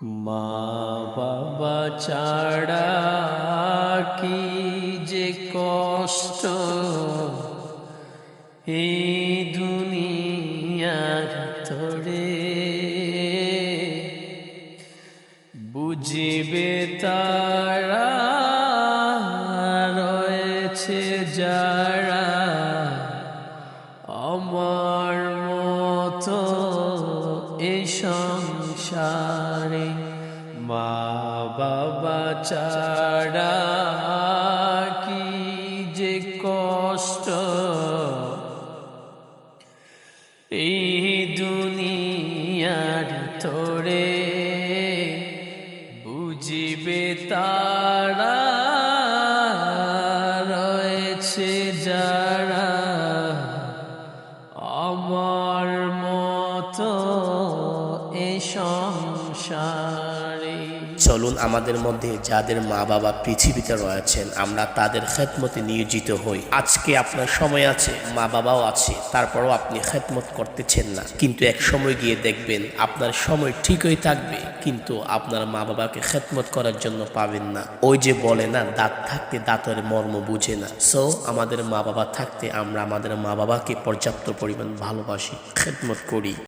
মা বাবা ছাড়া কি যে কষ্ট? এই দুনিয়ার তোরে বুঝিবে তারা রয়েছে যারা আমার মতো এ সংসারে মা বাবা ছাড়া কি যে কষ্ট। এই দুনিয়ার তোরে বুঝিবে তারা রয়েছে যারা আমার চলুন আমাদের মধ্যে যাদের মা বাবা পৃথিবীতে রয়েছেন, আমরা তাদের খেদমতে নিয়োজিত হই। আজকে আপনার সময় আছে, মা বাবাও আছে, তারপরও আপনি খেদমত করতেছেন না। কিন্তু এক সময় গিয়ে দেখবেন, আপনার সময় ঠিকই থাকবে, কিন্তু আপনার মা বাবাকে খেদমত করার জন্য পাবেন না। ওই যে বলে না, দাঁত থাকতে দাঁতের মর্ম বুঝে না। সো আমাদের মা বাবা থাকতে আমরা আমাদের মা বাবাকে পর্যাপ্ত পরিমাণ ভালোবাসি, খেদমত করি।